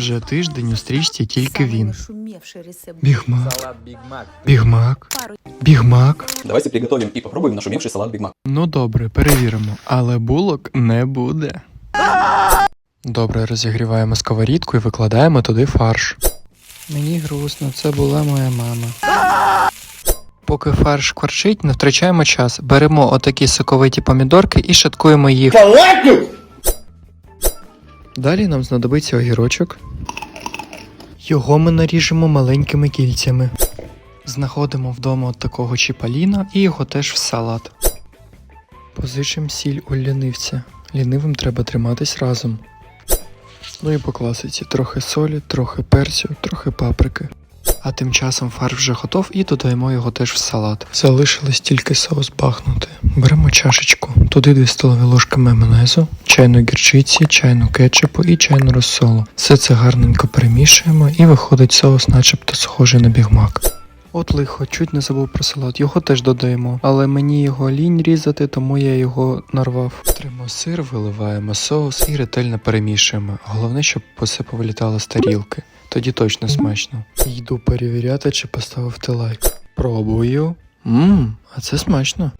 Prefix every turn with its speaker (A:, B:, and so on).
A: Вже тиждень у стрічці тільки він. Бігмак, бігмак, бігмак.
B: Давайте приготовим и попробуем нашумевший салат Биг Мак.
A: Ну добре, перевіримо, але булок не буде. Добре, розігріваємо сковорідку і викладаємо туди фарш. Мені грустно, це була моя мама. Поки фарш кварчить, не втрачаємо час. Беремо отакі соковиті помідорки і шаткуємо їх. Далі нам знадобиться огірочок. Його ми наріжемо маленькими кільцями. Знаходимо вдома от такого чіпаліна і його теж в салат. Позичимо сіль у лінивця. Лінивим треба триматись разом. Ну і по класиці трохи солі, трохи перцю, трохи паприки. А тим часом фарш вже готов і додаємо його теж в салат. Залишилось тільки соус бахнути. Беремо чашечку, туди 2 столові ложки майонезу, чайну гірчиці, чайну кетчупу і чайну розсолу. Все це гарненько перемішуємо і виходить соус, начебто схожий на бігмак. От лихо, чуть не забув про салат, його теж додаємо, але мені його лінь різати, тому я його нарвав. Тримо сир, виливаємо соус і ретельно перемішуємо. Головне, щоб все повилітало з тарілки. Тоді точно смачно. Йду перевіряти, чи поставив ти лайк. Пробую. Ммм, а це смачно.